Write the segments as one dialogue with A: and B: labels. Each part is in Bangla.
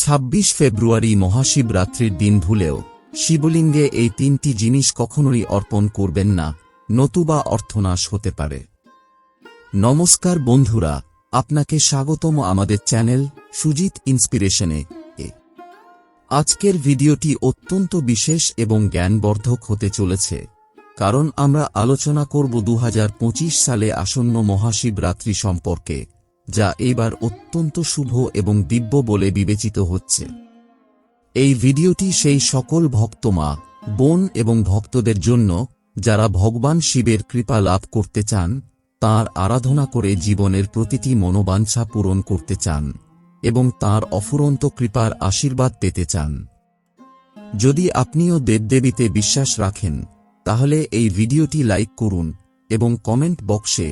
A: ছাব্বিশ ফেব্রুয়ারি মহাশিবরাত্রির দিন ভুলেও শিবলিঙ্গে এই তিনটি জিনিস কখনোই অর্পণ করবেন না, নতুবা অর্থনাশ হতে পারে। নমস্কার বন্ধুরা, আপনাকে স্বাগতম আমাদের চ্যানেল সুজিত ইন্সপিরেশনে এ। আজকের ভিডিওটি অত্যন্ত বিশেষ এবং জ্ঞানবর্ধক হতে চলেছে, কারণ আমরা আলোচনা করব দু হাজার পঁচিশ সালে আসন্ন মহাশিবরাত্রি সম্পর্কে। যা এইবার অত্যন্ত শুভ এবং দিব্য বলে বিবেচিত হচ্ছে। এই ভিডিওটি সেই সকল ভক্তমা বোন এবং ভক্তদের জন্য যারা ভগবান শিবের কৃপা লাভ করতে চান, তার আরাধনা করে জীবনের প্রতিটি মনোবাঞ্ছা পূরণ করতে চান এবং তার অফুরন্ত কৃপার আশীর্বাদ পেতে চান। যদি আপনিও দেবদেবীতে বিশ্বাস রাখেন, তাহলে এই ভিডিওটি লাইক করুন এবং কমেন্ট বক্সে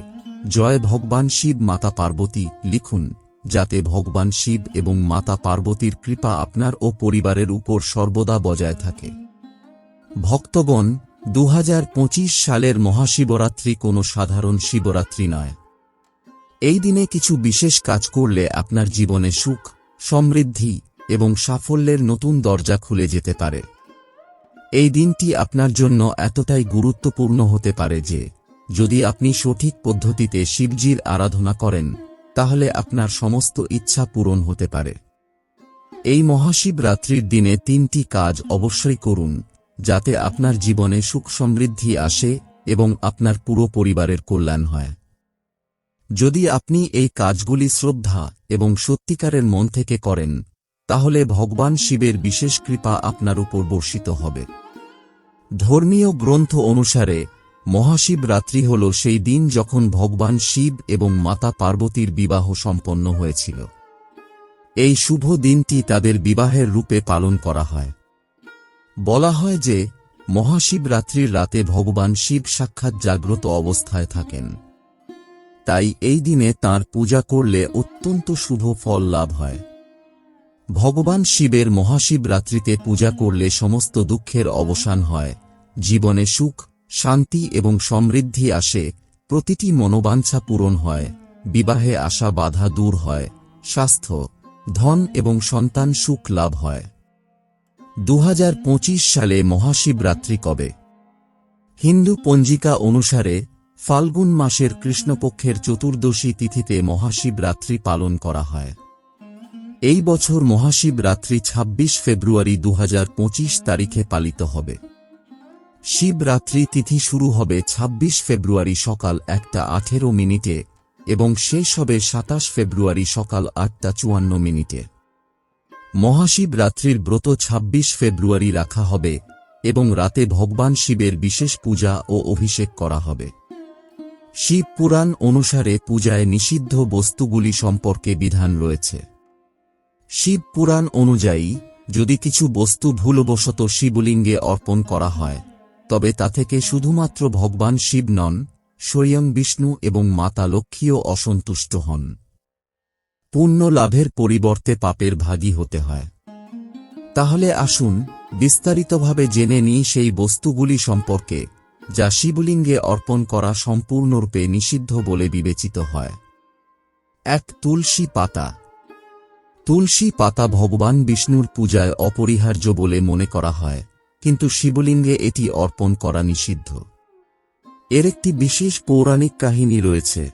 A: জয় ভগবান শিব মাতা পার্বতী লিখুন, যাতে ভগবান শিব এবং মাতা পার্বতীর কৃপা আপনার ও পরিবারের উপর সর্বদা বজায় থাকে। ভক্তগণ দু হাজার পঁচিশ সালের মহাশিবরাত্রি কোনো সাধারণ শিবরাত্রি নয়। এই দিনে কিছু বিশেষ কাজ করলে আপনার জীবনে সুখ, সমৃদ্ধি এবং সাফল্যের নতুন দরজা খুলে যেতে পারে। এই দিনটি আপনার জন্য এতটাই গুরুত্বপূর্ণ হতে পারে যে যদি আপনি সঠিক পদ্ধতিতে শিবজির আরাধনা করেন, তাহলে আপনার সমস্ত ইচ্ছা পূরণ হতে পারে। এই মহাশিবরাত্রির দিনে তিনটি কাজ অবশ্যই করুন, যাতে আপনার জীবনে সুখ সমৃদ্ধি আসে এবং আপনার পুরো পরিবারের কল্যাণ হয়। যদি আপনি এই কাজগুলি শ্রদ্ধা এবং সত্যিকারের মন থেকে করেন, তাহলে ভগবান শিবের বিশেষ কৃপা আপনার উপর বর্ষিত হবে। ধর্মীয় গ্রন্থ অনুসারে মহাশিবরাত্রি হল সেই দিন যখন ভগবান শিব এবং মাতা পার্বতীর বিবাহ সম্পন্ন হয়েছিল। এই শুভ দিনটি তাদের বিবাহের রূপে পালন করা হয়। বলা হয় যে, মহাশিবরাত্রির রাতে ভগবান শিব সাক্ষাৎ জাগ্রত অবস্থায় থাকেন। তাই এই দিনে তার পূজা করলে অত্যন্ত শুভ ফল লাভ হয়। ভগবান শিবের মহাশিবরাত্রিতে পূজা করলে সমস্ত দুঃখের অবসান হয়, জীবনে সুখ শান্তি এবং সমৃদ্ধি আসে, প্রতিটি মনোবাঞ্ছা পূরণ হয়, বিবাহে আসা বাধা দূর হয়, স্বাস্থ্য, ধন এবং সন্তান সুখ লাভ হয়। দু হাজার পঁচিশ সালে মহাশিবরাত্রি কবে? হিন্দু পঞ্জিকা অনুসারে ফাল্গুন মাসের কৃষ্ণপক্ষের চতুর্দশী তিথিতে মহাশিবরাত্রি পালন করা হয়। এই বছর মহাশিবরাত্রি ২৬ ফেব্রুয়ারি দু হাজার পঁচিশ তারিখে পালিত হবে। শিবরাত্রি তিথি শুরু হবে ২৬ ফেব্রুয়ারি সকাল একটা আঠেরো মিনিটে এবং শেষ হবে সাতাশ ফেব্রুয়ারি সকাল আটটা চুয়ান্ন মিনিটে। মহাশিবরাত্রির ব্রত ২৬ ফেব্রুয়ারি রাখা হবে এবং রাতে ভগবান শিবের বিশেষ পূজা ও অভিষেক করা হবে। শিব পুরাণ অনুসারে পূজায় নিষিদ্ধ বস্তুগুলি সম্পর্কে বিধান রয়েছে। শিব পুরাণ অনুযায়ী যদি কিছু বস্তু ভুলবশত শিবলিঙ্গে অর্পণ করা হয় তবে তা থেকে শুধুমাত্র ভগবান শিব নন, স্বয়ং বিষ্ণু এবং মাতা লক্ষ্মীও অসন্তুষ্ট হন। পুণ্য লাভের পরিবর্তে পাপের ভাগী হতে হয়। তাহলে আসুন, বিস্তারিতভাবে জেনে নিই সেই বস্তুগুলি সম্পর্কে, যা শিবলিঙ্গে অর্পণ করা সম্পূর্ণরূপে নিষিদ্ধ বলে বিবেচিত হয়। এক, তুলসী পাতা। তুলসী পাতা ভগবান বিষ্ণুর পূজায় অপরিহার্য বলে মনে করা হয়। কিন্তু শিবলিঙ্গে এটি অর্পণ করা নিষিদ্ধ। এর একটি বিশেষ পৌরাণিক কাহিনী রয়েছে।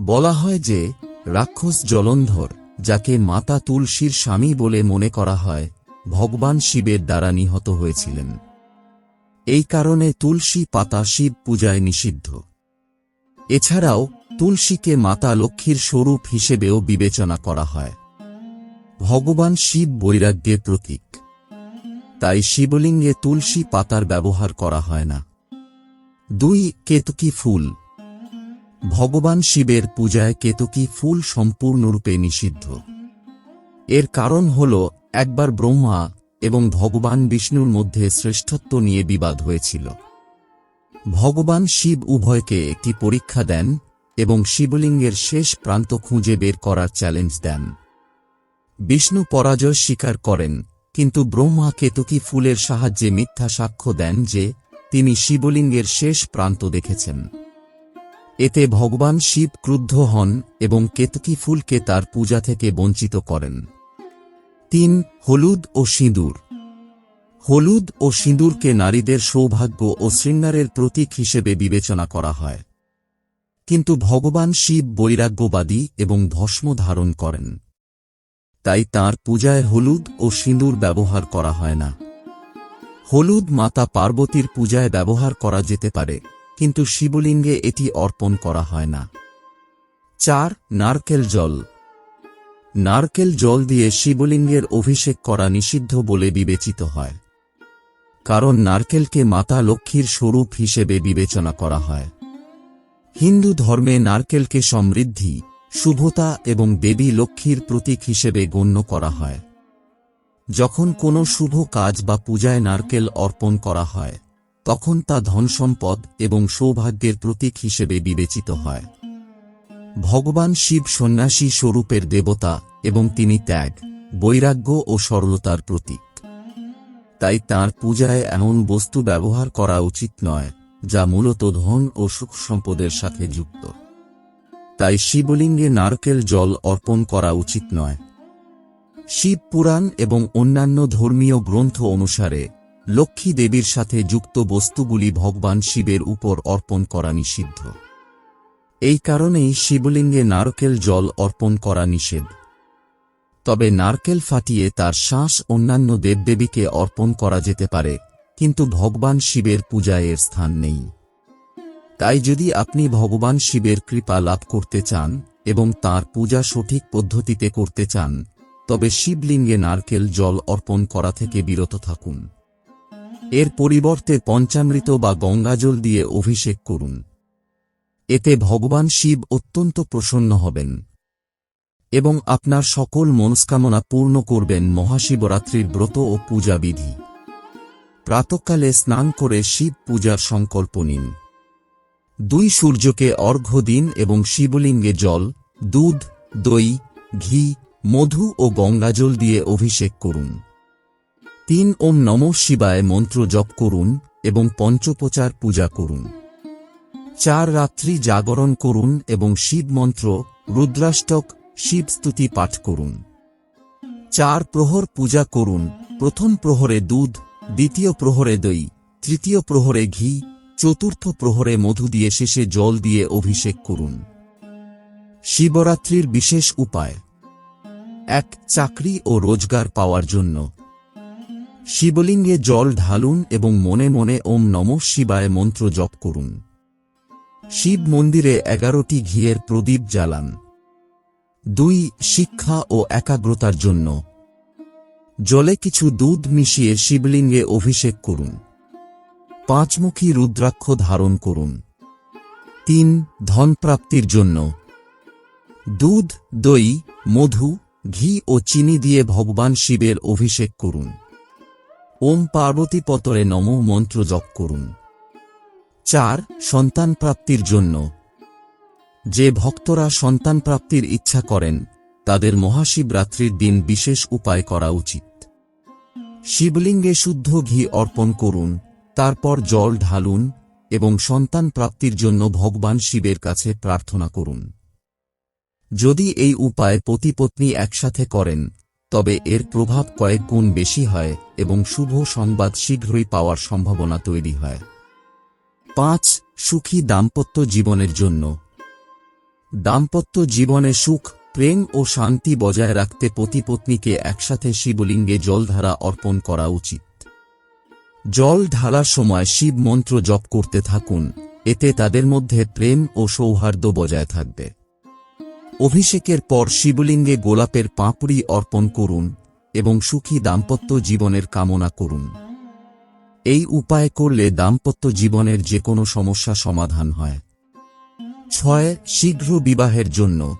A: বলা হয় যে, রাক্ষস জলন্ধর, যাকে মাতা তুলসীর স্বামী বলে মনে করা হয়, ভগবান শিবের দ্বারা নিহত হয়েছিলেন। এই কারণে তুলসী পাতা শিব পূজায় নিষিদ্ধ। এছাড়াও, তুলসীকে মাতা লক্ষ্মীর স্বরূপ হিসেবেও বিবেচনা করা হয়। ভগবান শিব বৈরাগ্যের প্রতীক। তাই শিবলিঙ্গে তুলসী পাতার ব্যবহার করা হয় না। দুই, কেতকী ফুল। ভগবান শিবের পূজায় কেতকী ফুল সম্পূর্ণরূপে নিষিদ্ধ। এর কারণ হল, একবার ব্রহ্মা এবং ভগবান বিষ্ণুর মধ্যে শ্রেষ্ঠত্ব নিয়ে বিবাদ হয়েছিল। ভগবান শিব উভয়কে একটি পরীক্ষা দেন এবং শিবলিঙ্গের শেষ প্রান্ত খুঁজে বের করার চ্যালেঞ্জ দেন। বিষ্ণু পরাজয় স্বীকার করেন কিন্তু ব্রহ্মা কেতকী ফুলের সাহায্যে মিথ্যা সাক্ষ্য দেন যে, তিনি শিবলিঙ্গের শেষ প্রান্ত দেখেছেন। এতে ভগবান শিব ক্রুদ্ধ হন এবং কেতকী ফুলকে তার পূজা থেকে বঞ্চিত করেন। তিন, হলুদ ও সিঁদুর। হলুদ ও সিঁদুরকে নারীদের সৌভাগ্য ও শৃঙ্গারের প্রতীক হিসেবে বিবেচনা করা হয়। কিন্তু ভগবান শিব বৈরাগ্যবাদী এবং ভস্ম ধারণ করেন। তাই তার পূজায় হলুদ ও সিঁদুর ব্যবহার করা হয় না। হলুদ মাতা পার্বতীর পূজায় ব্যবহার করা যেতে পারে, কিন্তু শিবলিঙ্গে এটি অর্পণ করা হয় না। চার, নারকেল জল। নারকেল জল দিয়ে শিবলিঙ্গের অভিষেক করা নিষিদ্ধ বলে বিবেচিত হয়। কারণ নারকেলকে মাতা লক্ষ্মীর স্বরূপ হিসেবে বিবেচনা করা হয়। হিন্দু ধর্মে নারকেলকে সমৃদ্ধি শুভতা এবং দেবী লক্ষ্মীর প্রতীক হিসেবে গণ্য করা হয়। যখন কোনো শুভ কাজ বা পূজায় নারকেল অর্পণ করা হয়, তখন তা ধনসম্পদ এবং সৌভাগ্যের প্রতীক হিসেবে বিবেচিত হয়। ভগবান শিব সন্ন্যাসী স্বরূপের দেবতা এবং তিনি ত্যাগ, বৈরাগ্য ও সরলতার প্রতীক। তাই তার পূজায় এমন বস্তু ব্যবহার করা উচিত নয়, যা মূলত ধন ও সুখ সম্পদের সাথে যুক্ত। তাই শিবলিঙ্গে নারকেল জল অর্পণ করা উচিত নয়। শিব পুরাণ এবং অন্যান্য ধর্মীয় গ্রন্থ অনুসারে লক্ষ্মী দেবীর সাথে যুক্ত বস্তুগুলি ভগবান শিবের উপর অর্পণ করা নিষিদ্ধ। এই কারণেই শিবলিঙ্গে নারকেল জল অর্পণ করা নিষেধ। তবে নারকেল ফাটিয়ে তার শ্বাস অন্যান্য দেবদেবীকে অর্পণ করা যেতে পারে, কিন্তু ভগবান শিবের পূজায় এর স্থান নেই। তাই যদি আপনি ভগবান শিবের কৃপা লাভ করতে চান এবং তার পূজা সঠিক পদ্ধতিতে করতে চান, তবে শিবলিঙ্গে নারকেল জল অর্পণ করা থেকে বিরত থাকুন। এর পরিবর্তে পঞ্চামৃত বা গঙ্গাজল দিয়ে অভিষেক করুন। এতে ভগবান শিব অত্যন্ত প্রসন্ন হবেন এবং আপনার সকল মনস্কামনা পূর্ণ করবেন মহাশিবরাত্রির ব্রত ও পূজা বিধি প্রাতকালে স্নান করে শিব পূজার সংকল্প নিন। দুই সূর্যকে অর্ঘ্য দিন এবং শিবলিঙ্গে জল, দুধ, দই, ঘি, মধু ও গঙ্গাজল দিয়ে অভিষেক করুন। তিন ওম নম শিবায় মন্ত্র জপ করুন এবং পঞ্চপ্রচার পূজা করুন। চার রাত্রি জাগরণ করুন এবং শিব মন্ত্র, রুদ্রাষ্টক, শিব স্তুতি পাঠ করুন। চার প্রহর পূজা করুন, প্রথম প্রহরে দুধ, দ্বিতীয় প্রহরে দই, তৃতীয় প্রহরে ঘি চতুর্থ প্রহরে মধু দিয়ে শেষে জল দিয়ে অভিষেক করুন। শিবরাত্রির বিশেষ উপায়। এক, চাকরি ও রোজগার পাওয়ার জন্য। শিবলিঙ্গে জল ঢালুন এবং মনে মনে ওম নম শিবায় মন্ত্র জপ করুন। শিব মন্দিরে এগারোটি ঘিয়ের প্রদীপ জ্বালান। দুই, শিক্ষা ও একাগ্রতার জন্য। জলে কিছু দুধ মিশিয়ে শিবলিঙ্গে অভিষেক করুন। পাঁচমুখী রুদ্রাক্ষ ধারণ করুন। তিন, ধনপ্রাপ্তির জন্য। দুধ, দই, মধু, ঘি ও চিনি দিয়ে ভগবান শিবের অভিষেক করুন। ওম পার্বতী পতরে নম মন্ত্র জপ করুন। চার সন্তান প্রাপ্তির জন্য। যে ভক্তরা সন্তান প্রাপ্তির ইচ্ছা করেন, তাদের মহাশিবরাত্রির দিন বিশেষ উপায় করা উচিত। শিবলিঙ্গে শুদ্ধ ঘি অর্পণ করুন। তারপর জল ঢালুন এবং সন্তান প্রাপ্তির জন্য ভগবান শিবের কাছে প্রার্থনা করুন। যদি এই উপায় পতিপত্নী একসাথে করেন, তবে এর প্রভাব কয়েক গুণ বেশি হয় এবং শুভ সংবাদ শীঘ্রই পাওয়ার সম্ভাবনা তৈরি হয়। পাঁচ, সুখী দাম্পত্য জীবনের জন্য। দাম্পত্য জীবনে সুখ, প্রেম ও শান্তি বজায় রাখতে পতিপত্নীকে একসাথে শিবলিঙ্গে জলধারা অর্পণ করা উচিত। জল ঢালার সময় শিব মন্ত্র জপ করতে থাকুন, এতে তাদের মধ্যে প্রেম ও সৌহার্দ্য বজায় থাকবে। অভিষেকের পর শিবলিঙ্গে গোলাপের পাঁপড়ি অর্পণ করুন এবং সুখী দাম্পত্য জীবনের কামনা করুন। এই উপায় করলে দাম্পত্য জীবনের যে কোনো সমস্যা সমাধান হয়। ছয়, শীঘ্র বিবাহের জন্য।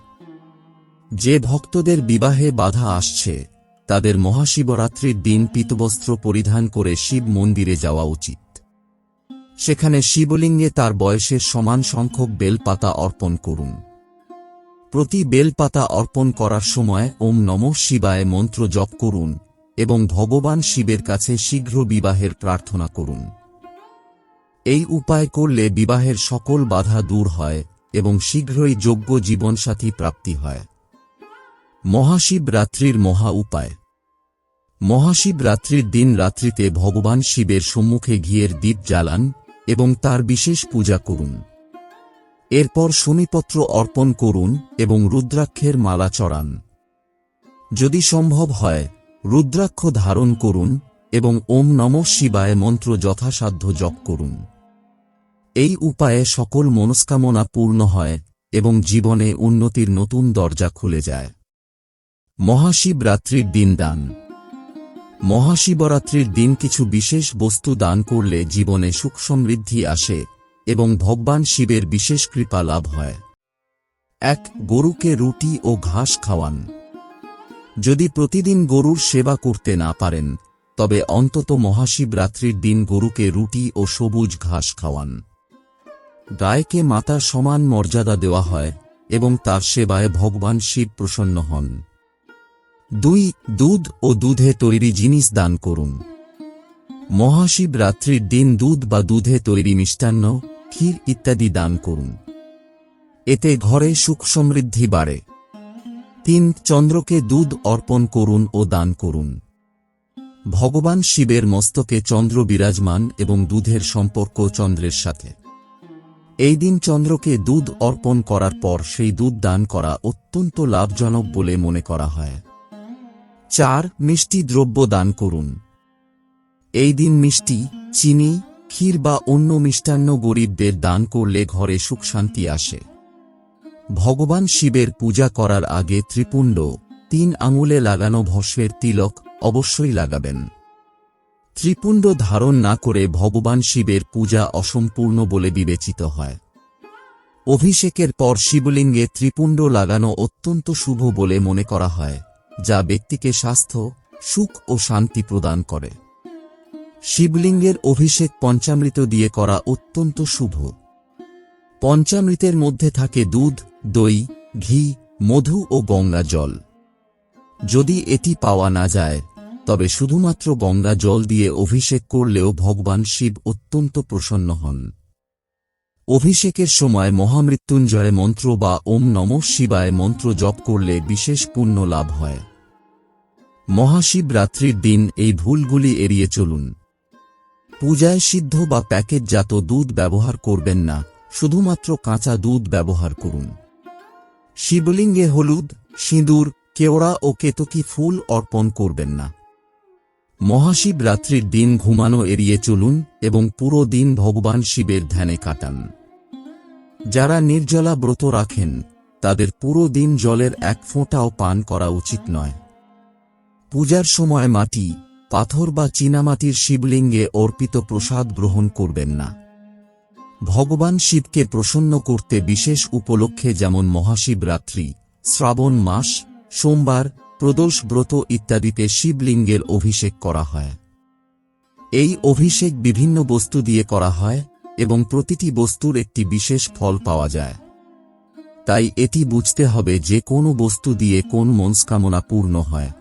A: যে ভক্তদের বিবাহে বাধা আসছে তাদের মহাশিবরাত্রির দিন পিতবস্ত্র পরিধান করে শিব মন্দিরে যাওয়া উচিত। সেখানে শিবলিঙ্গে তার বয়সের সমান সংখ্যক বেলপাতা অর্পণ করুন। প্রতি বেলপাতা অর্পণ করার সময় ওম নম শিবায় মন্ত্র জপ করুন এবং ভগবান শিবের কাছে শীঘ্র বিবাহের প্রার্থনা করুন। এই উপায় করলে বিবাহের সকল বাধা দূর হয় এবং শীঘ্রই যোগ্য জীবনসাথী প্রাপ্তি হয়। মহাশিবরাত্রির মহা উপায়। মহাশিবরাত্রির দিন রাত্রিতে ভগবান শিবের সম্মুখে ঘিয়ের দ্বীপ জ্বালান এবং তার বিশেষ পূজা করুন। এরপর শনিপত্র অর্পণ করুন এবং রুদ্রাক্ষের মালা চড়ান। যদি সম্ভব হয়, রুদ্রাক্ষ ধারণ করুন এবং ওম নম শিবায় মন্ত্র যথাসাধ্য জপ করুন। এই উপায়ে সকল মনস্কামনা পূর্ণ হয় এবং জীবনে উন্নতির নতুন দরজা খুলে যায়। মহাশিবরাত্রির দিন দান মহাশিবরাত্রির দিন কিছু বিশেষ বস্তু দান করলে জীবনে সুখ সমৃদ্ধি আসে, এবং ভগবান শিবের বিশেষ কৃপা লাভ হয়। এক, গরুকে রুটি ও ঘাস খাওয়ান। যদি প্রতিদিন গরুর সেবা করতে না পারেন, তবে অন্তত মহাশিবরাত্রির দিন গরুকে রুটি ও সবুজ ঘাস খাওয়ান। গায়কে মাতার সমান মর্যাদা দেওয়া হয়, এবং তার সেবায় ভগবান শিব প্রসন্ন হন। দুই দুধ ও দুধে তৈরি জিনিস দান করুন। মহাশিবরাত্রির দিন দুধ বা দুধে তৈরি মিষ্টান্ন, ক্ষীর ইত্যাদি দান করুন। এতে ঘরে সুখ সমৃদ্ধি বাড়ে। তিন, চন্দ্রকে দুধ অর্পণ করুন ও দান করুন। ভগবান শিবের মস্তকে চন্দ্র বিরাজমান এবং দুধের সম্পর্ক চন্দ্রের সাথে। এই দিন চন্দ্রকে দুধ অর্পণ করার পর সেই দুধ দান করা অত্যন্ত লাভজনক বলে মনে করা হয়। চার মিষ্টি দ্রব্য দান করুন। এই দিন মিষ্টি, চিনি, ক্ষীর বা অন্য মিষ্টান্ন গরিবদের দান করলে ঘরে সুখ শান্তি আসে। ভগবান শিবের পূজা করার আগে ত্রিপুণ্ড, তিন আঙুলে লাগানো ভস্মের তিলক অবশ্যই লাগাবেন। ত্রিপুণ্ড ধারণ না করে ভগবান শিবের পূজা অসম্পূর্ণ বলে বিবেচিত হয়। অভিষেকের পর শিবলিঙ্গে ত্রিপুণ্ড লাগানো অত্যন্ত শুভ বলে মনে করা হয়। যা ব্যক্তিকে স্বাস্থ্য, সুখ ও শান্তি প্রদান করে। শিবলিঙ্গের অভিষেক পঞ্চামৃত দিয়ে করা অত্যন্ত শুভ। পঞ্চামৃতের মধ্যে থাকে দুধ, দই, ঘি, মধু ও গঙ্গা জল। যদি এটি পাওয়া না যায়, তবে শুধুমাত্র গঙ্গা জল দিয়ে অভিষেক করলেও ভগবান শিব অত্যন্ত প্রসন্ন হন। অভিষেকের সময় মহামৃত্যুঞ্জয় মন্ত্র বা ওম নম শিবায় মন্ত্র জপ করলে বিশেষ পুণ্য লাভ হয়। মহাশিবরাত্রির দিন এই ভুলগুলি এড়িয়ে চলুন। পূজায় সিদ্ধ বা প্যাকেটজাত দুধ ব্যবহার করবেন না, শুধুমাত্র কাঁচা দুধ ব্যবহার করুন। শিবলিঙ্গে হলুদ, সিঁদুর, কেওড়া ও কেতকী ফুল অর্পণ করবেন না। মহাশিবরাত্রির দিন ঘুমানো এড়িয়ে চলুন এবং পুরো দিন ভগবান শিবের ধ্যানে কাটান। যারা নির্জলা ব্রত রাখেন, তাদের পুরো দিন জলের এক ফোঁটাও পান করা উচিত নয়। পূজার সময় মাটি, পাথর বা চীনামাটির শিবলিঙ্গে অর্পিত প্রসাদ গ্রহণ করবেন না। ভগবান শিবকে প্রসন্ন করতে বিশেষ উপলক্ষে যেমন মহাশিবরাত্রি, শ্রাবণ মাস, সোমবার, প্রদোষ ব্রত ইত্যাদিতে শিবলিঙ্গের অভিষেক করা হয়। এই অভিষেক বিভিন্ন বস্তু দিয়ে করা হয় এবং প্রতিটি বস্তুর একটি বিশেষ ফল পাওয়া যায়। তাই এটি বুঝতে হবে যে কোন বস্তু দিয়ে কোন মনস্কামনা পূর্ণ হয়।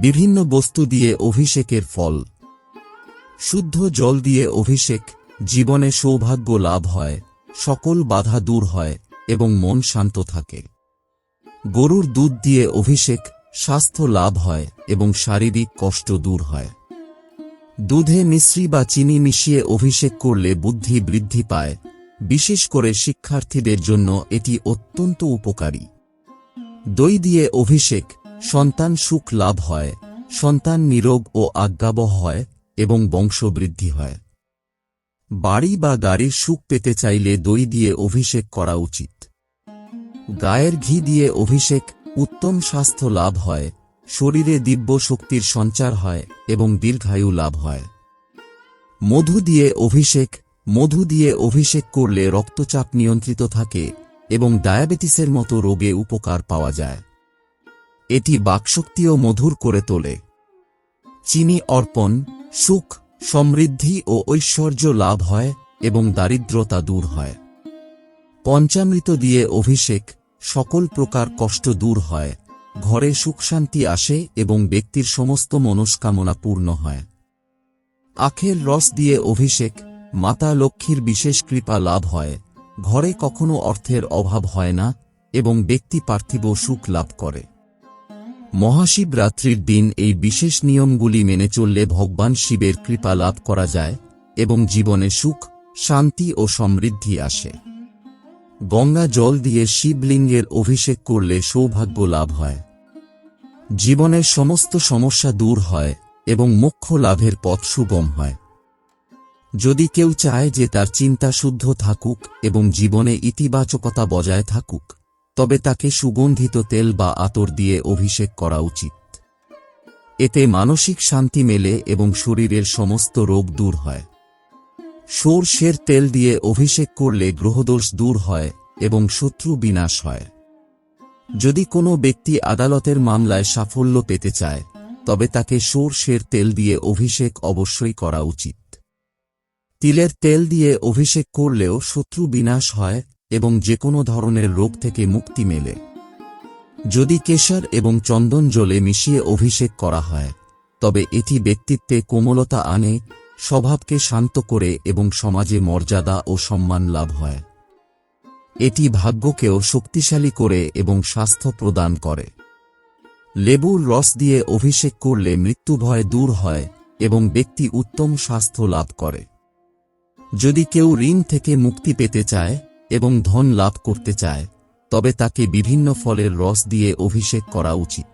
A: বিভিন্ন বস্তু দিয়ে অভিষেকের ফল। শুদ্ধ জল দিয়ে অভিষেক জীবনে সৌভাগ্য লাভ হয়, সকল বাধা দূর হয় এবং মন শান্ত থাকে। গরুর দুধ দিয়ে অভিষেক স্বাস্থ্য লাভ হয় এবং শারীরিক কষ্ট দূর হয়। দুধে মিশ্রি বা চিনি মিশিয়ে অভিষেক করলে বুদ্ধি বৃদ্ধি পায়, বিশেষ করে শিক্ষার্থীদের জন্য এটি অত্যন্ত উপকারী। দই দিয়ে অভিষেক সন্তান সুখ লাভ হয়, সন্তান নিরোগ ও আজ্ঞাবহ হয় এবং বংশবৃদ্ধি হয়। বাড়ি বা গাড়ির সুখ পেতে চাইলে দই দিয়ে অভিষেক করা উচিত। গায়ের ঘি দিয়ে অভিষেক উত্তম স্বাস্থ্য লাভ হয়, শরীরে দিব্য শক্তির সঞ্চার হয় এবং দীর্ঘায়ু লাভ হয়। মধু দিয়ে অভিষেক, মধু দিয়ে অভিষেক করলে রক্তচাপ নিয়ন্ত্রিত থাকে এবং ডায়াবেটিসের মতো রোগে উপকার পাওয়া যায়। এটি বাকশক্তিও মধুর করে তোলে। চিনি অর্পণ, সুখ, সমৃদ্ধি ও ঐশ্বর্য লাভ হয় এবং দারিদ্রতা দূর হয়। পঞ্চামৃত দিয়ে অভিষেক, সকল প্রকার কষ্ট দূর হয়, ঘরে সুখ শান্তি আসে এবং ব্যক্তির সমস্ত মনস্কামনা পূর্ণ হয়। আখের রস দিয়ে অভিষেক, মাতা লক্ষ্মীর বিশেষ কৃপা লাভ হয়, ঘরে কখনো অর্থের অভাব হয় না এবং ব্যক্তি পার্থিব সুখ লাভ করে। মহাশিবরাত্রির দিন এই বিশেষ নিয়মগুলি মেনে চললে ভগবান শিবের কৃপা লাভ করা যায় এবং জীবনে সুখ, শান্তি ও সমৃদ্ধি আসে। গঙ্গা জল দিয়ে শিবলিঙ্গের অভিষেক করলে সৌভাগ্য লাভ হয়। জীবনের সমস্ত সমস্যা দূর হয় এবং মোক্ষ লাভের পথ সুগম হয়। যদি কেউ চায় যে তার চিন্তা শুদ্ধ থাকুক এবং জীবনে ইতিবাচকতা বজায় থাকুক তবে তাকে সুগন্ধিত তেল বা আতর দিয়ে অভিষেক করা উচিত। এতে মানসিক শান্তি মেলে এবং শরীরের সমস্ত রোগ দূর হয়। সর্ষের তেল দিয়ে অভিষেক করলে গ্রহদোষ দূর হয় এবং শত্রু বিনাশ হয়। যদি কোনো ব্যক্তি আদালতের মামলায় সাফল্য পেতে চায়, তবে তাকে সর্ষের তেল দিয়ে অভিষেক অবশ্যই করা উচিত। তিলের তেল দিয়ে অভিষেক করলেও শত্রু বিনাশ হয় এবং যে কোনো ধরনের রোগ থেকে মুক্তি মেলে। যদি কেশর এবং চন্দন জলে মিশিয়ে অভিষেক করা হয়, তবে এটি ব্যক্তিত্বে কোমলতা আনে, স্বভাবকে শান্ত করে এবং সমাজে মর্যাদা ও সম্মান লাভ হয়। এটি ভাগ্যকেও শক্তিশালী করে এবং স্বাস্থ্য প্রদান করে। লেবুর রস দিয়ে অভিষেক করলে মৃত্যুভয় দূর হয় এবং ব্যক্তি উত্তম স্বাস্থ্য লাভ করে। যদি কেউ ঋণ থেকে মুক্তি পেতে চায় এবং ধন লাভ করতে চায়, তবে তাকে বিভিন্ন ফলের রস দিয়ে অভিষেক করা উচিত।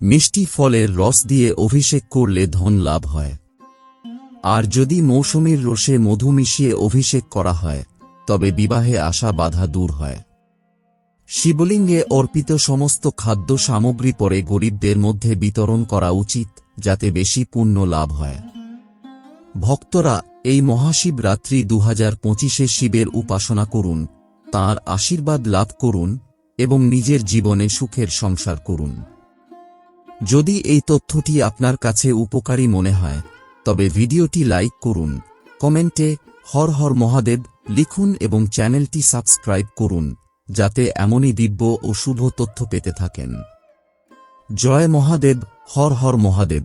A: মিষ্টি ফলের রস দিয়ে অভিষেক করলে ধন লাভ হয়। আর যদি মৌসুমীর রসে মধু মিশিয়ে অভিষেক করা হয়, তবে বিবাহে আসা বাধা দূর হয়। শিবলিঙ্গে অর্পিত সমস্ত খাদ্য সামগ্রী পরে গরিবদের মধ্যে বিতরণ করা উচিত, যাতে বেশি পুণ্য লাভ হয়। ভক্তরা এই মহাশিবরাত্রি দু হাজার পঁচিশে শিবের উপাসনা করুন, তাঁর আশীর্বাদ লাভ করুন এবং নিজের জীবনে সুখের সংসার করুন। যদি এই তথ্যটি আপনার কাছে উপকারী মনে হয়, তবে ভিডিওটি লাইক করুন, কমেন্টে হর হর মহাদেব লিখুন এবং চ্যানেলটি সাবস্ক্রাইব করুন, যাতে এমনই দিব্য ও শুভ তথ্য পেতে থাকেন। জয় মহাদেব, হর হর মহাদেব।